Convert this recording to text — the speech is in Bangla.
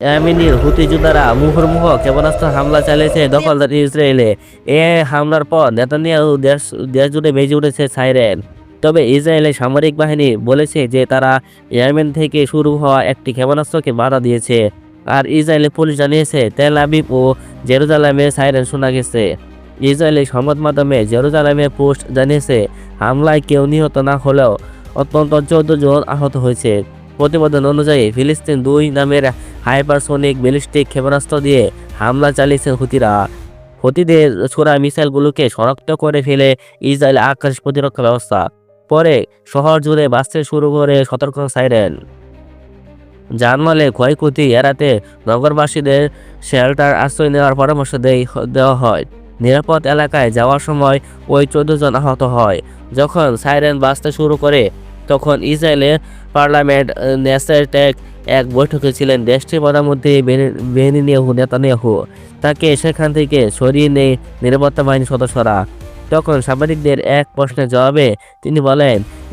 ইয়েমেনের হুতি যোদ্ধারা মুহুর্মুহ ক্ষেপণাস্ত্র হামলা চালিয়েছে দখলদার ইসরায়েলে। এ হামলার পর নেতানিয়াহু দেশ দেশ জুড়ে বেজে উঠেছে সাইরেন। তবে ইসরায়েলের সামরিক বাহিনী বলেছে যে তারা ইয়েমেন থেকে শুরু হওয়া একটি ক্ষেপণাস্ত্রকে বাধা দিয়েছে। আর ইসরায়েলের পুলিশ জানিয়েছে, তেল আবিব ও জেরুজালামে সাইরেন শোনা গেছে। ইসরায়েলের সংবাদ মাধ্যমে জেরুজালেমের পোস্ট জানিয়েছে, হামলায় কেউ নিহত না হলেও অত্যন্ত চোদ্দ জন আহত হয়েছে। প্রতিবেদন অনুযায়ী, ফিলিস্তিন দুই নামের হাইপারসোনিক ব্যালিস্টিক ক্ষেপণাস্ত্র দিয়ে হামলা চালিয়েছে হুতিরা। হুতিদের ছোড়া মিসাইলগুলোকে শনাক্ত করে ফেলে ইসরায়েল আকাশ প্রতিরক্ষা ব্যবস্থা। পরে শহর জুড়ে বাঁচতে শুরু করে সতর্ক সাইরেন। জানমালে ক্ষয়ক্ষতি এড়াতে নগরবাসীদের শেল্টার আশ্রয় নেওয়ার পরামর্শ দেওয়া হয়। নিরাপদ এলাকায় যাওয়ার সময় ওই চোদ্দ জন আহত হয়। যখন সাইরেন বাঁচতে শুরু করে, তখন ইসরায়েলের পার্লামেন্ট নেসেটেক এক বৈঠকে ছিলেন দেশটির প্রধানমন্ত্রী বেনিনিয়াহু নেতানিয়াহু। তাকে সেখান থেকে সরিয়ে নেই নিরাপত্তা বাহিনীর সদস্যরা। তখন সাংবাদিকদের এক প্রশ্নের জবাবে তিনি বলেন